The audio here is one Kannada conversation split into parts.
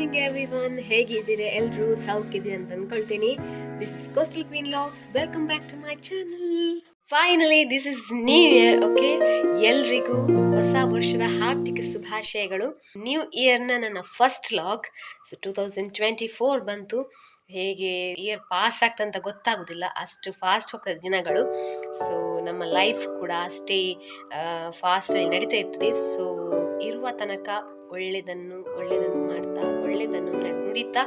ಮಾರ್ನಿಂಗ್ ಎವ್ರಿ ಒನ್ ಹೇಗಿದ್ದೀರಿ? ಎಲ್ಲರೂ ಸೌಖ್ಯದಿರಿ ಅಂತ ಅನ್ಕೊಳ್ತೀನಿ. This is coastal queen logs welcome back to my channel finally this is new year okay ಎಲ್ರಿಗೂ ಹೊಸ ವರ್ಷದ ಹಾರ್ದಿಕ ಶುಭಾಶಯಗಳು. ನ್ಯೂ ಇಯರ್ನ ನನ್ನ first log so two thousand twenty four ಬಂತು. ಹೇಗೆ ಇಯರ್ ಪಾಸ್ ಆಗ್ತಂತ ಗೊತ್ತಾಗೋದಿಲ್ಲ. ಅಷ್ಟು ಫಾಸ್ಟ್ ಹೋಗ್ತದೆ ದಿನಗಳು. ಸೊ ನಮ್ಮ ಲೈಫ್ ಕೂಡ ಅಷ್ಟೇ ಫಾಸ್ಟಲ್ಲಿ ನಡೀತಾ ಇರ್ತದೆ. ಸೊ ಇರುವ ತನಕ ಒಳ್ಳೆಯದನ್ನು ಒಳ್ಳೆಯದನ್ನು ಮಾಡ್ತಾ, ಒಳ್ಳೆಯದನ್ನು ನುಡಿತಾ,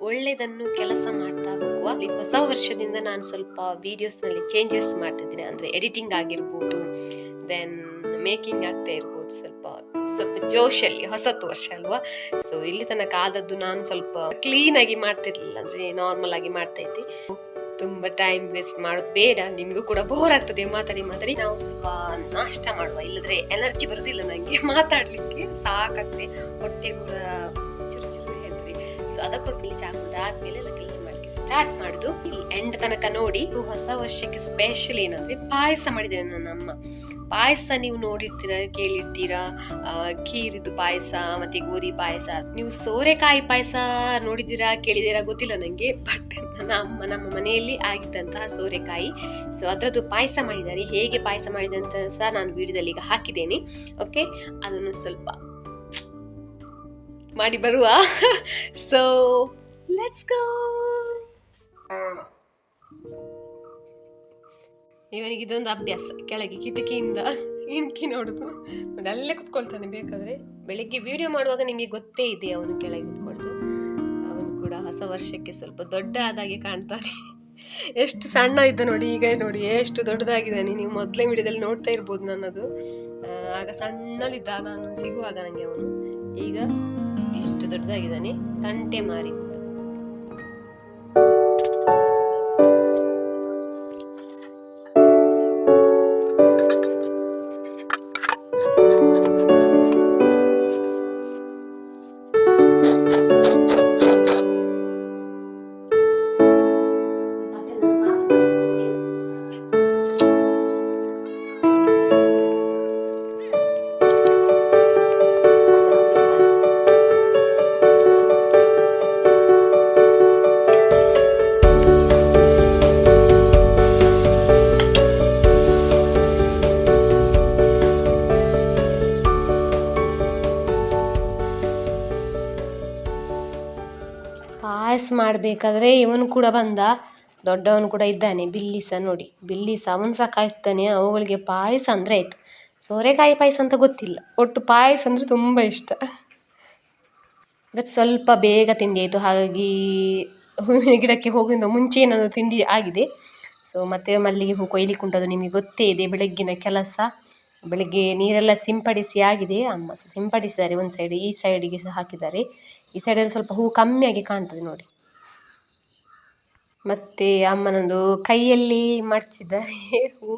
ಒಳ್ಳೆಯದನ್ನು ಕೆಲಸ ಮಾಡ್ತಾ ಹೋಗುವ. ಹೊಸ ವರ್ಷದಿಂದ ನಾನು ಸ್ವಲ್ಪ ವೀಡಿಯೋಸ್ನಲ್ಲಿ ಚೇಂಜಸ್ ಮಾಡ್ತಿದ್ದೀನಿ. ಅಂದರೆ ಎಡಿಟಿಂಗ್ ಆಗಿರ್ಬೋದು ದೆನ್ ಮೇಕಿಂಗ್ ಆಗ್ತಾ ಇರ್ಬೋದು. ಸ್ವಲ್ಪ ಸ್ವಲ್ಪ ಜೋಶಲ್ಲಿ, ಹೊಸತು ವರ್ಷ ಅಲ್ವಾ? ಸೊ ಇಲ್ಲಿ ತನಕ ಆದದ್ದು ನಾನು ಸ್ವಲ್ಪ ಕ್ಲೀನಾಗಿ ಮಾಡ್ತಿರ್ಲಿಲ್ಲ. ಅಂದರೆ ನಾರ್ಮಲ್ ಆಗಿ ಮಾಡ್ತಾ ಇದ್ದೆ. ತುಂಬ ಟೈಮ್ ವೇಸ್ಟ್ ಮಾಡೋದು ಬೇಡ, ನಿಮಗೂ ಕೂಡ ಬೋರ್ ಆಗ್ತದೆ ಮಾತಾಡಿ ಮಾತಾಡಿ. ನಾವು ಸ್ವಲ್ಪ ನಾಷ್ಟ ಮಾಡುವ, ಇಲ್ಲದ್ರೆ ಎನರ್ಜಿ ಬರೋದಿಲ್ಲ ನನಗೆ ಮಾತಾಡಲಿಕ್ಕೆ ಸಾಕಾಗ್ತದೆ. ಹೊಟ್ಟೆ ಕೂಡ ಚುರು ಚುರು ಹೇಳ್ತೀವಿ ಸೊ ಅದಕ್ಕೋಸ್ಕರ ಕುಡ್ದಾದ್ಮೇಲೆ ಎಲ್ಲ ಕೆಲಸ ಮಾಡಲಿಕ್ಕೆ ಸ್ಟಾರ್ಟ್ ಮಾಡುದು. ಎಂಡ್ ತನಕ ನೋಡಿ ಹೊಸ ವರ್ಷಕ್ಕೆ ಸ್ಪೆಷಲ್ ಏನಂದ್ರೆ ಪಾಯಸ ಮಾಡಿದ್ದೇನೆ ನನ್ನ ಅಮ್ಮ. ಪಾಯಸ ನೀವು ನೋಡಿರ್ತೀರ, ಕೇಳಿರ್ತೀರಾ? ಖೀರಿದು ಪಾಯಸ, ಮತ್ತೆ ಗೋಧಿ ಪಾಯಸ. ನೀವು ಸೋರೆಕಾಯಿ ಪಾಯಸ ನೋಡಿದ್ದೀರಾ, ಕೇಳಿದ್ದೀರಾ ಗೊತ್ತಿಲ್ಲ ನನಗೆ ಬಟ್ ನನ್ನ ಅಮ್ಮ, ನಮ್ಮ ಮನೆಯಲ್ಲಿ ಆಗಿದ್ದಂತಹ ಸೋರೆಕಾಯಿ. ಸೊ ಅದರದ್ದು ಪಾಯಸ ಮಾಡಿದ್ದಾರೆ. ಹೇಗೆ ಪಾಯಸ ಮಾಡಿದಂತ ಸಹ ನಾನು ವಿಡಿಯೋದಲ್ಲಿ ಈಗ ಹಾಕಿದ್ದೇನೆ. ಓಕೆ ಅದನ್ನು ಸ್ವಲ್ಪ ಮಾಡಿ ಬರುವ. ಸೊ ಲೆಟ್ಸ್ ಗೋ ಇವನಿಗೆ ಇದೊಂದು ಅಭ್ಯಾಸ. ಕೆಳಗೆ ಕಿಟಕಿಯಿಂದ ಇಣಕಿ ನೋಡುದು. ನೋಡಿ ಅಲ್ಲೇ ಕುತ್ಕೊಳ್ತಾನೆ ಬೇಕಾದ್ರೆ. ಬೆಳಿಗ್ಗೆ ವಿಡಿಯೋ ಮಾಡುವಾಗ ನಿಮಗೆ ಗೊತ್ತೇ ಇದೆ ಅವನು ಕೆಳಗೆ ಕುತ್ಕೊಳ್ತು ಅವನು ಕೂಡ ಹೊಸ ವರ್ಷಕ್ಕೆ ಸ್ವಲ್ಪ ದೊಡ್ಡ ಆದಾಗೆ ಕಾಣ್ತಾನೆ. ಎಷ್ಟು ಸಣ್ಣ ಇದ್ದ ನೋಡಿ, ಈಗ ನೋಡಿ, ಎಷ್ಟು ದೊಡ್ಡದಾಗಿದ್ದಾನೆ ನೀವು ಮೊದಲೇ ವಿಡಿಯೋದಲ್ಲಿ ನೋಡ್ತಾ ಇರ್ಬೋದು ನನ್ನದು. ಆಗ ಸಣ್ಣಲಿದ್ದ ನಾನು ಸಿಗುವಾಗ ನನಗೆ ಅವನು. ಈಗ ಇಷ್ಟು ದೊಡ್ಡದಾಗಿದ್ದಾನೆ. ತಂಟೆ ಮಾರಿ. ಮಾಡಬೇಕಾದ್ರೆ ಇವನು ಕೂಡ ಬಂದ. ದೊಡ್ಡವನು ಕೂಡ ಇದ್ದಾನೆ. ಬಿಲ್ಲಿ ಸಹ ನೋಡಿ. ಬಿಲ್ಲಿ ಸಹ ಅವನು ಸಹ ಕಾಯ್ತಾನೆ. ಅವುಗಳಿಗೆ ಪಾಯಸ ಅಂದರೆ ಆಯಿತು. ಸೋರೆಕಾಯಿ ಪಾಯಸ ಅಂತ ಗೊತ್ತಿಲ್ಲ. ಒಟ್ಟು ಪಾಯಸ ಅಂದರೆ ತುಂಬ ಇಷ್ಟ. ಇವತ್ತು ಸ್ವಲ್ಪ ಬೇಗ ತಿಂಡಿ ಆಯಿತು. ಹಾಗಾಗಿ ಹೂವಿನ ಗಿಡಕ್ಕೆ ಹೋಗೋದ್ರಿಂದ ಮುಂಚೆ ಏನಾದರೂ ತಿಂಡಿ ಆಗಿದೆ. ಸೊ ಮತ್ತೆ ಮಲ್ಲಿಗೆ ಹೂ ಕೊಯ್ಲಿಕ್ಕೆ ಉಂಟು. ಅದು ನಿಮಗೆ ಗೊತ್ತೇ ಇದೆ. ಬೆಳಗ್ಗಿನ ಕೆಲಸ. ಬೆಳಗ್ಗೆ ನೀರೆಲ್ಲ ಸಿಂಪಡಿಸಿ ಆಗಿದೆ. ಅಮ್ಮ ಸಿಂಪಡಿಸಿದ್ದಾರೆ. ಒಂದು ಸೈಡ್ ಈ ಸೈಡಿಗೆ ಸಹ ಹಾಕಿದ್ದಾರೆ. ಈ ಸೈಡಲ್ಲಿ ಸ್ವಲ್ಪ ಹೂ ಕಮ್ಮಿಯಾಗಿ ಕಾಣ್ತದೆ ನೋಡಿ. ಮತ್ತೆ ಅಮ್ಮನೊಂದು ಕೈಯಲ್ಲಿ ಮಡಚಿದ್ದಾರೆ ಹೂ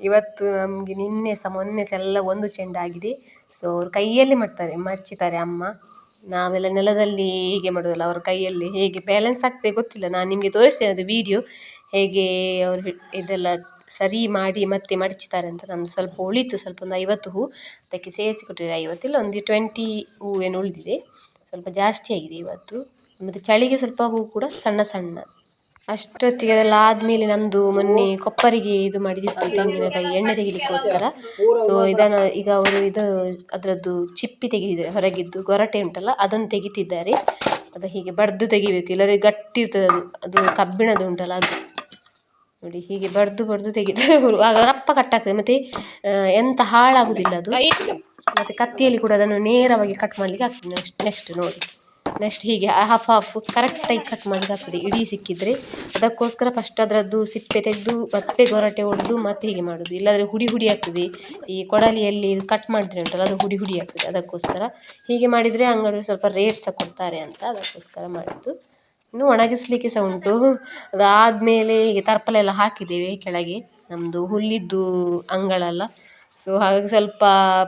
ಇವತ್ತು ನಮಗೆ ನಿನ್ನೆ ಸಹ ಮೊನ್ನೆ ಸಹ ಎಲ್ಲ ಒಂದು ಚೆಂಡಾಗಿದೆ ಸೊ ಅವರು ಕೈಯಲ್ಲಿ ಮಾಡ್ತಾರೆ ಮಡಚಿತಾರೆ ಅಮ್ಮ. ನಾವೆಲ್ಲ ನೆಲದಲ್ಲಿ ಹೀಗೆ ಮಾಡೋದಲ್ಲ, ಅವ್ರ ಕೈಯಲ್ಲಿ ಹೇಗೆ ಬ್ಯಾಲೆನ್ಸ್ ಆಗ್ತದೆ ಗೊತ್ತಿಲ್ಲ. ನಾನು ನಿಮಗೆ ತೋರಿಸ್ತೇನೆ ಅದು ವಿಡಿಯೋ ಹೇಗೆ ಅವರು ಇದೆಲ್ಲ ಸರಿ ಮಾಡಿ ಮತ್ತೆ ಮಡಚಿತಾರೆ ಅಂತ. ನಮ್ಮದು ಸ್ವಲ್ಪ ಉಳಿತು, ಸ್ವಲ್ಪ ಒಂದು ಐವತ್ತು ಹೂ. ಅದಕ್ಕೆ ಸೇರಿಸಿ ಕೊಟ್ಟಿದೆ ಐವತ್ತಿಲ್ಲ, ಒಂದು ಟ್ವೆಂಟಿ ಹೂ ಏನು ಉಳಿದಿದೆ. ಸ್ವಲ್ಪ ಜಾಸ್ತಿ ಆಗಿದೆ ಇವತ್ತು. ಮತ್ತು ಚಳಿಗೆ ಸ್ವಲ್ಪ ಹೂ ಕೂಡ ಸಣ್ಣ ಸಣ್ಣ. ಅಷ್ಟೊತ್ತಿಗೆ ಅದೆಲ್ಲ ಆದಮೇಲೆ ನಮ್ಮದು ಮೊನ್ನೆ ಕೊಪ್ಪರಿಗೆ ಇದು ಮಾಡಿದಿತ್ತು ತೆಂಗಿನಕಾಯಿ ಎಣ್ಣೆ ತೆಗಿಲಿಕ್ಕೋಸ್ಕರ. ಸೊ ಇದನ್ನು ಈಗ ಅವರು ಇದು ಅದರದ್ದು ಚಿಪ್ಪಿ ತೆಗೆದಿದ್ದಾರೆ, ಹೊರಗಿದ್ದು ಗೊರಟೆ ಉಂಟಲ್ಲ, ಅದನ್ನು ತೆಗಿತಿದ್ದಾರೆ. ಅದು ಹೀಗೆ ಬಡ್ದು ತೆಗಿಬೇಕು, ಇಲ್ಲದ್ರೆ ಗಟ್ಟಿ ಇರ್ತದೆ ಅದು ಅದು ಕಬ್ಬಿಣದ್ದು ಉಂಟಲ್ಲ ಅದು. ನೋಡಿ, ಹೀಗೆ ಬಡ್ದು ಬಡ್ದು ತೆಗಿತಾರೆ ಅವರು. ಆಗ ರಪ್ಪ ಕಟ್ಟಾಗ್ತದೆ, ಮತ್ತೆ ಎಂತ ಹಾಳಾಗುವುದಿಲ್ಲ ಅದು. ಮತ್ತೆ ಕತ್ತಿಯಲ್ಲಿ ಕೂಡ ಅದನ್ನು ನೇರವಾಗಿ ಕಟ್ ಮಾಡ್ಲಿಕ್ಕೆ ಆಗ್ತದೆ ನೆಕ್ಸ್ಟ್ ನೆಕ್ಸ್ಟ್ ನೋಡಿ. ನೆಕ್ಸ್ಟ್ ಹೀಗೆ ಹಾಫ್ ಹಾಫ್ ಕರೆಕ್ಟಾಗಿ ಕಟ್ ಮಾಡ್ಲಿಕ್ಕೆ ಆಗ್ತದೆ ಇಡೀ ಸಿಕ್ಕಿದ್ರೆ ಅದಕ್ಕೋಸ್ಕರ ಫಸ್ಟ್ ಅದರದ್ದು ಸಿಪ್ಪೆ ತೆಗೆದು ಮತ್ತೆ ಗೊರಟೆ ಹೊಡೆದು ಮತ್ತೆ ಹೀಗೆ ಮಾಡೋದು. ಇಲ್ಲಾಂದರೆ ಹುಡಿ ಹುಡಿ ಆಗ್ತದೆ. ಈ ಕೊಡಲಿಯಲ್ಲಿ ಕಟ್ ಮಾಡಿದ್ರೆ ಉಂಟಲ್ಲ, ಅದು ಹುಡಿ ಹುಡಿ ಆಗ್ತದೆ. ಅದಕ್ಕೋಸ್ಕರ ಹೀಗೆ ಮಾಡಿದರೆ ಅಂಗಡಿ ಸ್ವಲ್ಪ ರೇಟ್ ಸಹ ಕೊಡ್ತಾರೆ ಅಂತ ಅದಕ್ಕೋಸ್ಕರ ಮಾಡಿದ್ದು. ಇನ್ನು ಒಣಗಿಸ್ಲಿಕ್ಕೆ ಸಹ ಉಂಟು. ಅದಾದಮೇಲೆ ಹೀಗೆ ತರ್ಪಲೆಲ್ಲ ಹಾಕಿದ್ದೇವೆ ಕೆಳಗೆ. ನಮ್ಮದು ಹುಲ್ಲಿದ್ದು ಅಂಗಳಲ್ಲ. ಸೊ ಹಾಗಾಗಿ ಸ್ವಲ್ಪ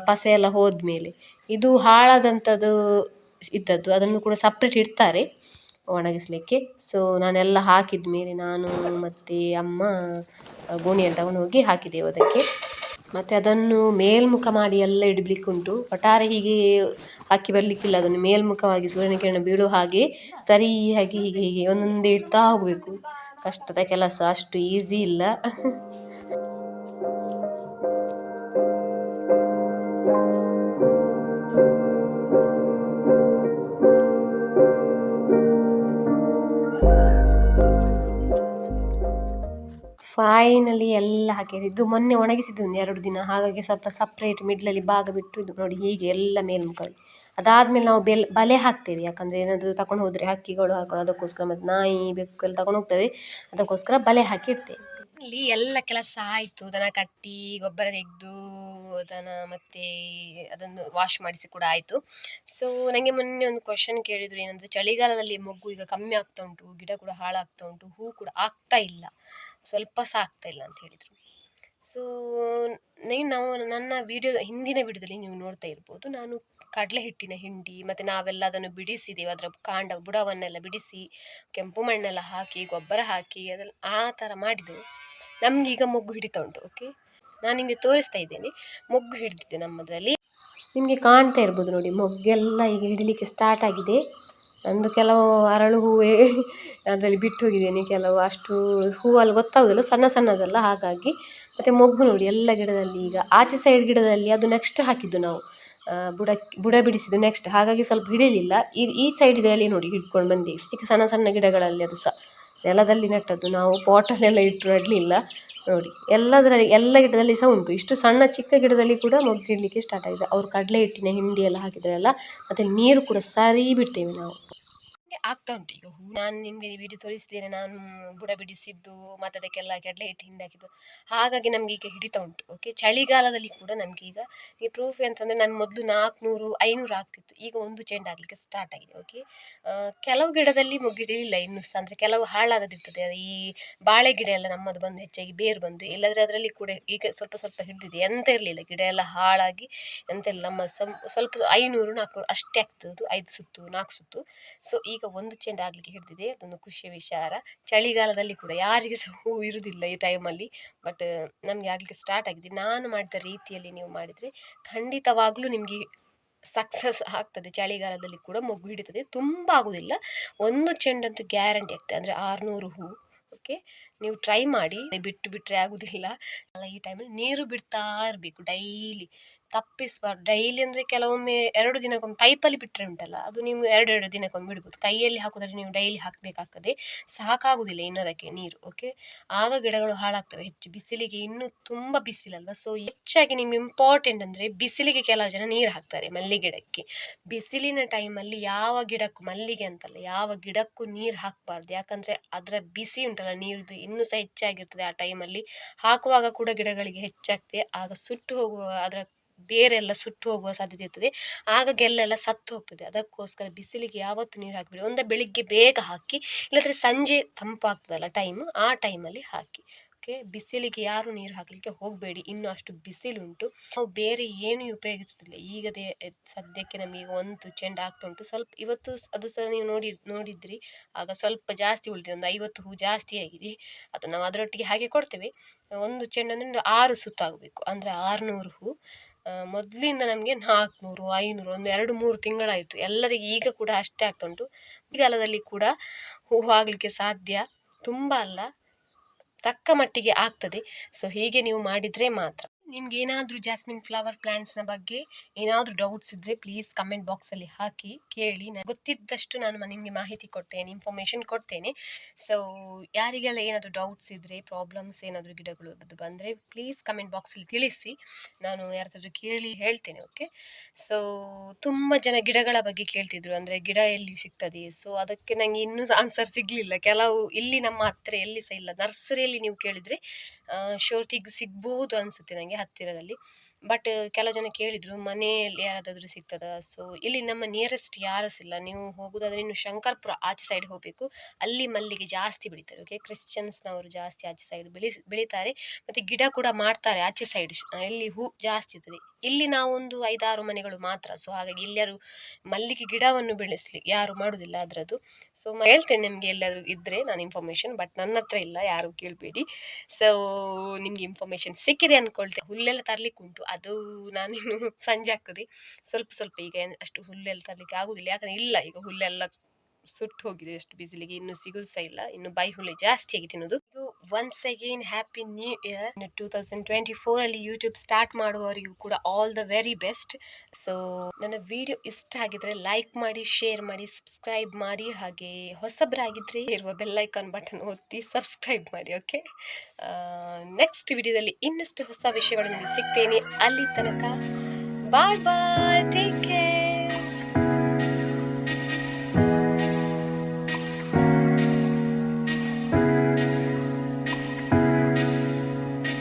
ಪಸೆ ಎಲ್ಲ ಹೋದ್ಮೇಲೆ. ಇದು ಹಾಳಾದಂಥದ್ದು ಇದ್ದದ್ದು. ಅದನ್ನು ಕೂಡ ಸಪ್ರೇಟ್ ಇಡ್ತಾರೆ ಒಣಗಿಸಲಿಕ್ಕೆ. ಸೊ ನಾನೆಲ್ಲ ಹಾಕಿದ ಮೇಲೆ ನಾನು ಮತ್ತು ಅಮ್ಮ ಗೋಣಿಯಲ್ಲಿ ತಗೊಂಡು ಹೋಗಿ ಹಾಕಿದೆವು ಅದಕ್ಕೆ. ಮತ್ತು ಅದನ್ನು ಮೇಲ್ಮುಖ ಮಾಡಿ ಎಲ್ಲ ಇಡಲಿಕ್ಕುಂಟು ಒಟ್ಟಾರೆ ಹೀಗೆ ಹಾಕಿ ಬರಲಿಕ್ಕಿಲ್ಲ. ಅದನ್ನು ಮೇಲ್ಮುಖವಾಗಿ ಸೂರ್ಯನ ಕಿರಣ ಬೀಳೋ ಹಾಗೆ ಸರಿಯಾಗಿ ಹೀಗೆ ಹೀಗೆ ಒಂದೊಂದೇ ಇಡ್ತಾ ಹೋಗಬೇಕು. ಕಷ್ಟದ ಕೆಲಸ, ಅಷ್ಟು ಈಸಿ ಇಲ್ಲ. ಫೈನಲಿ ಎಲ್ಲ ಹಾಕಿದೆ ಇದು ಮೊನ್ನೆ ಒಣಗಿಸಿದ್ದು ಒಂದು ಎರಡು ದಿನ. ಹಾಗಾಗಿ ಸ್ವಲ್ಪ ಸಪ್ರೇಟ್ ಮಿಡ್ಲಲ್ಲಿ ಭಾಗ ಬಿಟ್ಟು ಇದು ನೋಡಿ ಹೀಗೆ ಎಲ್ಲ ಮೇಲ್ಮುಖವಾಗಿ ಅದಾದಮೇಲೆ ನಾವು ಬೆಲ್, ಬಲೆ ಹಾಕ್ತೇವೆ. ಯಾಕಂದರೆ ಏನಾದರೂ ತಗೊಂಡು ಹೋದರೆ ಹಕ್ಕಿಗಳು ಹಾಕೊಂಡು ಅದಕ್ಕೋಸ್ಕರ ಮತ್ತು ನಾಯಿ, ಬೆಕ್ಕು ಎಲ್ಲ ತಗೊಂಡು ಹೋಗ್ತೇವೆ. ಅದಕ್ಕೋಸ್ಕರ ಬಲೆ ಹಾಕಿ ಇಡ್ತೇವೆ. ಇಲ್ಲಿ ಎಲ್ಲ ಕೆಲಸ ಆಯಿತು. ದನ ಕಟ್ಟಿ, ಗೊಬ್ಬರ ತೆಗೆದು, ದನ ಮತ್ತು ಅದನ್ನು ವಾಶ್ ಮಾಡಿಸಿ ಕೂಡ ಆಯಿತು. ಸೊ ನನಗೆ ಮೊನ್ನೆ ಒಂದು ಕ್ವಶನ್ ಕೇಳಿದರು. ಏನಂದರೆ, ಚಳಿಗಾಲದಲ್ಲಿ ಮೊಗ್ಗು ಈಗ ಕಮ್ಮಿ ಆಗ್ತಾ ಉಂಟು. ಗಿಡ ಕೂಡ ಹಾಳಾಗ್ತಾ ಉಂಟು. ಹೂ ಕೂಡ ಆಗ್ತಾ ಇಲ್ಲ. ಸ್ವಲ್ಪ ಸಹ ಆಗ್ತಾ ಇಲ್ಲ ಅಂತ ಹೇಳಿದರು. ಸೊ ನೀವು ನಾವು ನನ್ನ ವೀಡಿಯೋ ಹಿಂದಿನ ವೀಡಿಯೋದಲ್ಲಿ ನೀವು ನೋಡ್ತಾ ಇರ್ಬೋದು, ನಾನು ಕಡಲೆ ಹಿಟ್ಟಿನ ಹಿಂಡಿ, ಮತ್ತು ನಾವೆಲ್ಲ ಅದನ್ನು ಬಿಡಿಸಿದ್ದೇವೆ ಅದರ ಕಾಂಡ ಬುಡವನ್ನೆಲ್ಲ ಬಿಡಿಸಿ, ಕೆಂಪು ಮಣ್ಣೆಲ್ಲ ಹಾಕಿ, ಗೊಬ್ಬರ ಹಾಕಿ, ಅದೆಲ್ಲ ಆ ಥರ ಮಾಡಿದೆವು ನಮಗೀಗ ಮೊಗ್ಗು ಹಿಡಿತಾ ಉಂಟು ಓಕೆ ನಾನು ನಿಮಗೆ ತೋರಿಸ್ತಾ ಇದ್ದೇನೆ. ಮೊಗ್ಗು ಹಿಡಿದಿದೆ ನಮ್ಮದರಲ್ಲಿ. ನಿಮಗೆ ಕಾಣ್ತಾ ಇರ್ಬೋದು ನೋಡಿ, ಮೊಗ್ಗೆಲ್ಲ ಈಗ ಹಿಡಿಲಿಕ್ಕೆ ಸ್ಟಾರ್ಟ್ ಆಗಿದೆ. ನಂದು ಕೆಲವು ಅರಳು ಹೂವೇ ಅದರಲ್ಲಿ ಬಿಟ್ಟು ಹೋಗಿದ್ದೇನೆ. ಕೆಲವು ಅಷ್ಟು ಹೂವಲ್ಲಿ ಗೊತ್ತಾಗೋದಿಲ್ಲ, ಸಣ್ಣ ಸಣ್ಣದಲ್ಲ. ಹಾಗಾಗಿ ಮತ್ತು ಮೊಗ್ಗು ನೋಡಿ, ಎಲ್ಲ ಗಿಡದಲ್ಲಿ ಈಗ ಆಚೆ ಸೈಡ್ ಗಿಡದಲ್ಲಿ ಅದು ನೆಕ್ಸ್ಟ್ ಹಾಕಿದ್ದು ನಾವು. ಬುಡ ಬುಡ ಬಿಡಿಸಿದ್ದು ನೆಕ್ಸ್ಟ್ ಹಾಗಾಗಿ ಸ್ವಲ್ಪ ಹಿಡಿಲಿಲ್ಲ. ಈ ಈ ಸೈಡ್ ಇದರಲ್ಲಿ ನೋಡಿ ಹಿಡ್ಕೊಂಡು ಬಂದೆ. ಚಿಕ್ಕ ಸಣ್ಣ ಸಣ್ಣ ಗಿಡಗಳಲ್ಲಿ ಅದು ಸಹ ನೆಲದಲ್ಲಿ ನೆಟ್ಟದ್ದು. ನಾವು ಪಾಟಲ್ಲೆಲ್ಲ ಇಟ್ಟು ನೆಡಲಿಲ್ಲ. ನೋಡಿ, ಎಲ್ಲದರಲ್ಲಿ, ಎಲ್ಲ ಗಿಡದಲ್ಲಿ ಸಹ ಉಂಟು. ಇಷ್ಟು ಸಣ್ಣ ಚಿಕ್ಕ ಗಿಡದಲ್ಲಿ ಕೂಡ ಮೊಗ್ಗಿಡಲಿಕ್ಕೆ ಸ್ಟಾರ್ಟ್ ಆಗಿದೆ. ಅವರು ಕಡಲೆ ಹಿಟ್ಟಿನ ಹಿಂಡಿ ಎಲ್ಲ ಹಾಕಿದ್ರಲ್ಲ, ಮತ್ತು ನೀರು ಕೂಡ ಸರಿ ಬಿಡ್ತೇವೆ ನಾವು. ಆಗ್ತಾ ಉಂಟು. ಈಗ ಹೂ ನಾನು ನಿಮಗೆ ವಿಡಿಯೋ ತೋರಿಸಿದ್ದೇನೆ ನಾನು ಬುಡ ಬಿಡಿಸಿದ್ದು, ಮತ್ತು ಅದಕ್ಕೆಲ್ಲ ಕಡಲೆ ಹಿಟ್ಟು ಹಿಂದಾಕಿದ್ದು ಹಾಗಾಗಿ ನಮಗೆ ಈಗ ಹಿಡಿತಾ ಉಂಟು. ಓಕೆ ಚಳಿಗಾಲದಲ್ಲಿ ಕೂಡ ನಮಗೆ ಈಗ ಈ ಪ್ರೂಫ್ ಅಂತಂದರೆ ನಾನು ಮೊದಲು ನಾಲ್ಕುನೂರು ಐನೂರು ಆಗ್ತಿತ್ತು. ಈಗ ಒಂದು ಚೆಂಡ್ ಆಗಲಿಕ್ಕೆ ಸ್ಟಾರ್ಟ್ ಆಗಿದೆ. ಓಕೆ ಕೆಲವು ಗಿಡದಲ್ಲಿ ಮುಗಿಡಿಲ್ಲ ಇನ್ನೂ ಸಹ ಅಂದರೆ ಕೆಲವು ಹಾಳಾದದಿರ್ತದೆ ಈ ಬಾಳೆ ಗಿಡ ಎಲ್ಲ ನಮ್ಮದು ಬಂದು ಹೆಚ್ಚಾಗಿ ಬೇರು ಬಂದು, ಇಲ್ಲದ್ರೆ ಅದರಲ್ಲಿ ಕೂಡ ಈಗ ಸ್ವಲ್ಪ ಸ್ವಲ್ಪ ಹಿಡಿದಿದೆ. ಎಂತ ಇರಲಿಲ್ಲ. ಗಿಡ ಎಲ್ಲ ಹಾಳಾಗಿ ಎಂತೆಲ್ಲ ನಮ್ಮ ಸ್ವಲ್ಪ ಐನೂರು ನಾಲ್ಕುನೂರು ಅಷ್ಟೇ ಆಗ್ತದೆ ಐದು ಸುತ್ತು, ನಾಲ್ಕು ಸುತ್ತು. ಸೊ ಈಗ ಒಂದು ಚೆಂಡು ಆಗಲಿಕ್ಕೆ ಹಿಡಿದಿದೆ ಅದೊಂದು ಖುಷಿಯ ವಿಚಾರ. ಚಳಿಗಾಲದಲ್ಲಿ ಕೂಡ ಯಾರಿಗೆ ಸಹ ಹೂ ಇರುವುದಿಲ್ಲ ಈ ಟೈಮಲ್ಲಿ ಬಟ್ ನಮಗೆ ಆಗಲಿಕ್ಕೆ ಸ್ಟಾರ್ಟ್ ಆಗಿದೆ. ನಾನು ಮಾಡಿದ ರೀತಿಯಲ್ಲಿ ನೀವು ಮಾಡಿದರೆ ಖಂಡಿತವಾಗ್ಲೂ ನಿಮಗೆ ಸಕ್ಸಸ್ ಆಗ್ತದೆ. ಚಳಿಗಾಲದಲ್ಲಿ ಕೂಡ ಮೊಗ್ಗು ಹಿಡಿತದೆ. ತುಂಬ ಆಗೋದಿಲ್ಲ. ಒಂದು ಚೆಂಡಂತೂ ಗ್ಯಾರಂಟಿ ಆಗ್ತದೆ. ಅಂದರೆ ಆರುನೂರು ಹೂ ಓಕೆ ನೀವು ಟ್ರೈ ಮಾಡಿ. ಬಿಟ್ಟು ಬಿಟ್ಟರೆ ಆಗೋದಿಲ್ಲ. ಈ ಟೈಮಲ್ಲಿ ನೀರು ಬಿಡ್ತಾ ಇರಬೇಕು ಡೈಲಿ ತಪ್ಪಿಸಬಾರ್ದು. ಡೈಲಿ ಅಂದರೆ ಕೆಲವೊಮ್ಮೆ ಎರಡು ದಿನಕ್ಕೊಮ್ಮೆ ಪೈಪಲ್ಲಿ ಬಿಟ್ಟರೆ ಉಂಟಲ್ಲ, ಅದು ನೀವು ಎರಡು ದಿನಕ್ಕೊಮ್ಮೆ ಬಿಡ್ಬೋದು. ಕೈಯಲ್ಲಿ ಹಾಕೋದ್ರೆ ನೀವು ಡೈಲಿ ಹಾಕಬೇಕಾಗ್ತದೆ. ಸಾಕಾಗುವುದಿಲ್ಲ ಇನ್ನು ನೀರು ಓಕೆ ಆಗ ಗಿಡಗಳು ಹಾಳಾಗ್ತವೆ ಹೆಚ್ಚು. ಬಿಸಿಲಿಗೆ ಇನ್ನೂ ತುಂಬ ಬಿಸಿಲಲ್ವ? ಸೊ ಹೆಚ್ಚಾಗಿ ನಿಮ್ಗೆ ಇಂಪಾರ್ಟೆಂಟ್ ಅಂದರೆ ಬಿಸಿಲಿಗೆ ಕೆಲವು ಜನ ನೀರು ಹಾಕ್ತಾರೆ ಮಲ್ಲಿಗೆ ಗಿಡಕ್ಕೆ ಬಿಸಿಲಿನ ಟೈಮಲ್ಲಿ ಯಾವ ಗಿಡಕ್ಕೂ, ಮಲ್ಲಿಗೆ ಅಂತಲ್ಲ, ಯಾವ ಗಿಡಕ್ಕೂ ನೀರು ಹಾಕಬಾರ್ದು. ಯಾಕಂದರೆ ಅದರ ಬಿಸಿ ಉಂಟಲ್ಲ ನೀರಿದ್ದು ಇನ್ನೂ ಸಹ ಹೆಚ್ಚಾಗಿರ್ತದೆ ಆ ಟೈಮಲ್ಲಿ ಹಾಕುವಾಗ ಕೂಡ ಗಿಡಗಳಿಗೆ ಹೆಚ್ಚಾಗ್ತದೆ. ಆಗ ಸುಟ್ಟು ಹೋಗುವ ಅದರ ಬೇರೆಲ್ಲ ಸುಟ್ಟು ಹೋಗುವ ಸಾಧ್ಯತೆ ಇರ್ತದೆ. ಆಗ ಗೆಲ್ಲೆಲ್ಲ ಸತ್ತು ಹೋಗ್ತದೆ. ಅದಕ್ಕೋಸ್ಕರ ಬಿಸಿಲಿಗೆ ಯಾವತ್ತು ನೀರು ಹಾಕಬೇಡಿ. ಒಂದು ಬೆಳಿಗ್ಗೆ ಬೇಗ ಹಾಕಿ, ಇಲ್ಲಾಂದರೆ ಸಂಜೆ ತಂಪಾಗ್ತದಲ್ಲ ಟೈಮು ಆ ಟೈಮಲ್ಲಿ ಹಾಕಿ. ಓಕೆ ಬಿಸಿಲಿಗೆ ಯಾರು ನೀರು ಹಾಕಲಿಕ್ಕೆ ಹೋಗಬೇಡಿ. ಇನ್ನೂ ಅಷ್ಟು ಬಿಸಿಲುಂಟು. ನಾವು ಬೇರೆ ಏನೂ ಉಪಯೋಗಿಸುತ್ತಿಲ್ಲ ಈಗದೇ ಸದ್ಯಕ್ಕೆ ನಮಗೆ ಒಂದು ಚೆಂಡು ಆಗ್ತಾ ಉಂಟು. ಸ್ವಲ್ಪ, ಇವತ್ತು ಅದು ಸಹ ನೀವು ನೋಡಿ, ನೋಡಿದ್ರಿ. ಆಗ ಸ್ವಲ್ಪ ಜಾಸ್ತಿ ಉಳಿದಿದೆ. ಒಂದು ಐವತ್ತು ಹೂ ಜಾಸ್ತಿ ಆಗಿದೆ. ಅದು ನಾವು ಅದರೊಟ್ಟಿಗೆ ಹಾಗೆ ಕೊಡ್ತೇವೆ. ಒಂದು ಚೆಂಡು ಅಂದರೆ ಆರು ಸುತ್ತಾಗಬೇಕು ಅಂದರೆ ಆರುನೂರು ಹೂ. ಮೊದಲಿಂದ ನಮಗೆ ನಾಲ್ಕುನೂರು ಐನೂರು, ಒಂದು ಎರಡು ಮೂರು ತಿಂಗಳಾಯಿತು. ಎಲ್ಲರಿಗೆ ಈಗ ಕೂಡ ಅಷ್ಟೇ ಆಗ್ತಾ ಉಂಟು ಮಳೆಗಾಲದಲ್ಲಿ ಕೂಡ ಹೂವು ಆಗಲಿಕ್ಕೆ ಸಾಧ್ಯ ತುಂಬ ಅಲ್ಲ. ತಕ್ಕ ಮಟ್ಟಿಗೆ ಆಗ್ತದೆ. ಸೊ ಹೀಗೆ ನೀವು ಮಾಡಿದರೆ ಮಾತ್ರ. ನಿಮ್ಗೆ ಏನಾದರೂ ಜಾಸ್ಮಿನ್ ಫ್ಲವರ್ ಪ್ಲ್ಯಾಂಟ್ಸ್ನ ಬಗ್ಗೆ ಏನಾದರೂ ಡೌಟ್ಸ್ ಇದ್ದರೆ ಪ್ಲೀಸ್ ಕಮೆಂಟ್ ಬಾಕ್ಸಲ್ಲಿ ಹಾಕಿ, ಕೇಳಿ. ನಾನು ಗೊತ್ತಿದ್ದಷ್ಟು ನಾನು ನಿಮಗೆ ಮಾಹಿತಿ ಕೊಡ್ತೇನೆ ಇನ್ಫಾರ್ಮೇಷನ್ ಕೊಡ್ತೇನೆ. ಸೊ ಯಾರಿಗೆಲ್ಲ ಏನಾದರೂ ಡೌಟ್ಸ್ ಇದ್ದರೆ ಪ್ರಾಬ್ಲಮ್ಸ್ ಏನಾದರೂ ಗಿಡಗಳು ಅದು ಬಂದರೆ ಪ್ಲೀಸ್ ಕಮೆಂಟ್ ಬಾಕ್ಸಲ್ಲಿ ತಿಳಿಸಿ. ನಾನು ಯಾರಾದರೂ ಕೇಳಿ ಹೇಳ್ತೇನೆ ಓಕೆ ಸೊ ತುಂಬ ಜನ ಗಿಡಗಳ ಬಗ್ಗೆ ಕೇಳ್ತಿದ್ರು. ಅಂದರೆ ಗಿಡ ಎಲ್ಲಿ ಸಿಗ್ತದೆ? ಸೊ ಅದಕ್ಕೆ ನನಗೆ ಇನ್ನೂ ಆನ್ಸರ್ ಸಿಗಲಿಲ್ಲ. ಕೆಲವು ಇಲ್ಲಿ ನಮ್ಮ ಹತ್ತಿರ ಎಲ್ಲಿ ಸಹ ಇಲ್ಲ. ನರ್ಸರಿಯಲ್ಲಿ ನೀವು ಕೇಳಿದರೆ ಶೋರ್ತಿಗೆ ಸಿಗ್ಬೋದು ಅನಿಸುತ್ತೆ ನನಗೆ ಹತ್ತಿರದಲ್ಲಿ ಬಟ್ ಕೆಲವು ಜನ ಕೇಳಿದರು, ಮನೆಯಲ್ಲಿ ಯಾರಾದರೂ ಸಿಗ್ತದ? ಸೊ ಇಲ್ಲಿ ನಮ್ಮ ನಿಯರೆಸ್ಟ್ ಯಾರೂ ಇಲ್ಲ ನೀವು ಹೋಗೋದಾದ್ರೆ ಇನ್ನು ಶಂಕರ್ಪುರ ಆಚೆ ಸೈಡ್ ಹೋಗಬೇಕು. ಅಲ್ಲಿ ಮಲ್ಲಿಗೆ ಜಾಸ್ತಿ ಬೆಳೀತಾರೆ ಓಕೆ ಕ್ರಿಶ್ಚಿಯನ್ಸ್ನವರು ಜಾಸ್ತಿ ಆಚೆ ಸೈಡ್ ಬೆಳೆಸಿ ಬೆಳೀತಾರೆ. ಮತ್ತು ಗಿಡ ಕೂಡ ಮಾಡ್ತಾರೆ ಆಚೆ ಸೈಡ್ ಇಲ್ಲಿ ಹೂ ಜಾಸ್ತಿ ಇರ್ತದೆ. ಇಲ್ಲಿ ನಾವೊಂದು ಐದಾರು ಮನೆಗಳು ಮಾತ್ರ. ಸೊ ಹಾಗಾಗಿ ಎಲ್ಲರೂ ಮಲ್ಲಿಗೆ ಗಿಡವನ್ನು ಬೆಳೆಸಲಿ, ಯಾರು ಮಾಡೋದಿಲ್ಲ ಅದರದ್ದು. ಸೊ ಹೇಳ್ತೇನೆ ನಿಮಗೆ ಎಲ್ಲಾದರೂ ಇದ್ದರೆ ನಾನು ಇನ್ಫಾರ್ಮೇಷನ್ ಬಟ್ ನನ್ನ ಹತ್ರ ಇಲ್ಲ, ಯಾರು ಕೇಳಬೇಡಿ. ಸೊ ನಿಮಗೆ ಇನ್ಫಾರ್ಮೇಷನ್ ಸಿಕ್ಕಿದೆ ಅಂದ್ಕೊಳ್ತೆ ಹುಲ್ಲೆಲ್ಲ ತರಲಿಕ್ಕೆ ಉಂಟು ಅದು ನಾನಿನ್ನು ಸಂಜೆ ಆಗ್ತದೆ. ಸ್ವಲ್ಪ ಸ್ವಲ್ಪ ಈಗ ಅಷ್ಟು ಹುಲ್ಲೆಲ್ಲ ತರಲಿಕ್ಕೆ ಆಗುವುದಿಲ್ಲ ಯಾಕಂದರೆ ಇಲ್ಲ, ಈಗ ಹುಲ್ಲೆಲ್ಲ ಸುಟ್ಟು ಹೋಗಿದೆ ಎಷ್ಟು ಬಿಸಿಲಿಗೆ. ಇನ್ನು ಸಿಗೋದು ಸಹ ಇಲ್ಲ, ಇನ್ನು ಬೈ ಹುಳಿ ಜಾಸ್ತಿ ಆಗಿ ತಿನ್ನೋದು ಇದು once again happy new year two thousand twenty ಫೋರಲ್ಲಿ YouTube start ಮಾಡುವವರಿಗೂ ಕೂಡ all the very best so ನನ್ನ ವಿಡಿಯೋ ಇಷ್ಟ ಆಗಿದ್ರೆ ಲೈಕ್ ಮಾಡಿ ಶೇರ್ ಮಾಡಿ ಸಬ್ಸ್ಕ್ರೈಬ್ ಮಾಡಿ. ಹಾಗೆ ಹೊಸಬ್ರಾಗಿದ್ರೆ ಇರುವ ಬೆಲ್ಲೈಕಾನ್ ಬಟನ್ ಒತ್ತಿ ಸಬ್ಸ್ಕ್ರೈಬ್ ಮಾಡಿ ಓಕೆ ನೆಕ್ಸ್ಟ್ ವಿಡಿಯೋದಲ್ಲಿ ಇನ್ನಷ್ಟು ಹೊಸ ವಿಷಯಗಳನ್ನು ಸಿಗ್ತೇನೆ. ಅಲ್ಲಿ ತನಕ ಬಾಯ್ ಬಾಯ್ ಟೇಕ್ ಕೇರ್